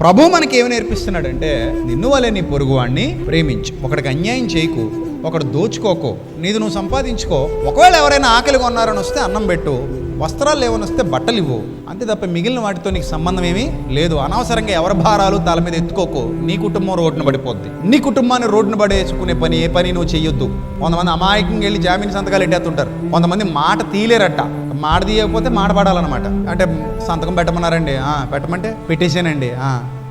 ప్రభు మనకి ఏమి నేర్పిస్తున్నాడంటే నిన్ను వలె నీ పొరుగువాణ్ణి ప్రేమించు. ఒకడికి అన్యాయం చేయకు. ఒకడు దోచుకోకు నీది నువ్వు సంపాదించుకో. ఒకవేళ ఎవరైనా ఆకలి కొన్నారని వస్తే అన్నం పెట్టు వస్త్రాలు లేవని వస్తే బట్టలు ఇవ్వు. అంతే తప్ప మిగిలిన వాటితో నీకు సంబంధం ఏమీ లేదు. అనవసరంగా ఎవరి భారాలు తల మీద ఎత్తుకోకు. నీ కుటుంబం రోడ్డున పడిపోద్ది. నీ కుటుంబాన్ని రోడ్డున పడేసుకునే పని ఏ పని నువ్వు చెయ్యొద్దు. కొంతమంది అమాయకంగా వెళ్ళి జామీన్ సంతకాలు ఎట్టేస్తుంటారు. కొంతమంది మాట తీలేరట. మాట తీయకపోతే మాట పడాలన్నమాట. అంటే సంతకం పెట్టమన్నారండి. పెట్టమంటే పెట్టేశానండి.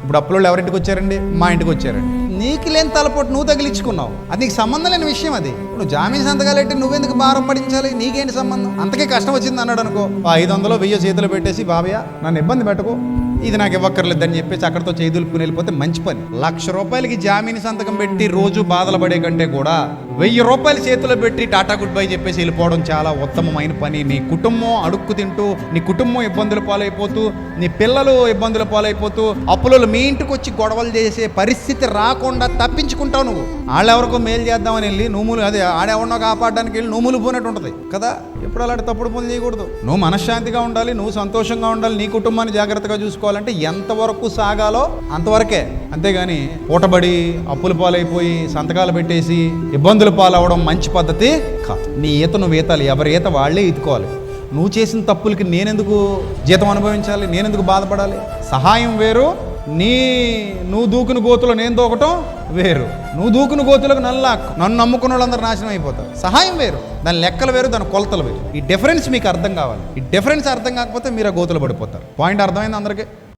ఇప్పుడు అప్పులో ఎవరింటికి వచ్చారండి? మా ఇంటికి వచ్చారండి. నీకు లేని తలపోటు నువ్వు తగిలించుకున్నావు. అది నీకు సంబంధం లేని విషయం అది. నువ్వు జామీన్ సంతకాలు పెట్టి నువ్వెందుకు భారం పడించాలి? నీకేంటి సంబంధం? అంతకే కష్టం వచ్చింది అన్నాడు అనుకో. ఆ ఐదు వందలు వెయ్యి చేతులు పెట్టేసి బాబయ్య నన్ను ఇబ్బంది పెట్టకు. ఇది నాకు ఇవ్వక్కర్లేదని చెప్పేసి అక్కడితో చేదులుపుకుని వెళ్ళిపోతే మంచి పని. లక్ష రూపాయలకి జామీన్ సంతకం పెట్టి రోజు బాధలు పడే కంటే కూడా వెయ్యి రూపాయలు చేతిలో పెట్టి టాటా గుడ్ బై చెప్పేసి వెళ్ళిపోవడం చాలా ఉత్తమమైన పని. నీ కుటుంబం అడుక్కు తింటూ నీ కుటుంబం ఇబ్బందుల పాలైపోతూ నీ పిల్లలు ఇబ్బందుల పాలైపోతూ అప్పులలో మీ ఇంటికి వచ్చి గొడవలు చేసే పరిస్థితి రాకుండా తప్పించుకుంటావు నువ్వు. వాళ్ళెవరికో మేలు చేద్దామని వెళ్ళి నువ్వులు అదే ఆడెవరినో కాపాడడానికి వెళ్ళి నువ్వులు పోనట్టు ఉంటుంది. కదా? ఎప్పుడు అలాంటి తప్పుడు పనులు చేయకూడదు. నువ్వు మనశ్శాంతిగా ఉండాలి నువ్వు సంతోషంగా ఉండాలి నీ కుటుంబాన్ని జాగ్రత్తగా చూసుకోవాలి. సాగాలంటే ఎంతవరకు సాగాలో అంతవరకే. అంతేగాని పూటబడి అప్పుల పాలైపోయి సంతకాలు పెట్టేసి ఇబ్బందులు పాలవడం మంచి పద్ధతి కాదు. నీ ఈత నువ్వు ఈతాలి ఎవరి ఈత వాళ్ళే ఈదుకోవాలి. నువ్వు చేసిన తప్పులకి నేనెందుకు జీతం అనుభవించాలి నేనెందుకు బాధపడాలి? సహాయం వేరు నీ నువ్వు దూకుని గోతులో నేను దూకటం వేరు. నువ్వు దూకుని గోతులకు నన్ను లాక్కు. నన్ను నమ్ముకున్న వాళ్ళందరూ నాశనం అయిపోతారు. సహాయం వేరు దాని లెక్కలు వేరు దాని కొలతలు వేరు. ఈ డిఫరెన్స్ మీకు అర్థం కావాలి. ఈ డిఫరెన్స్ అర్థం కాకపోతే మీరు ఆ గోతులు పడిపోతారు. పాయింట్ అర్థమైంది అందరికీ?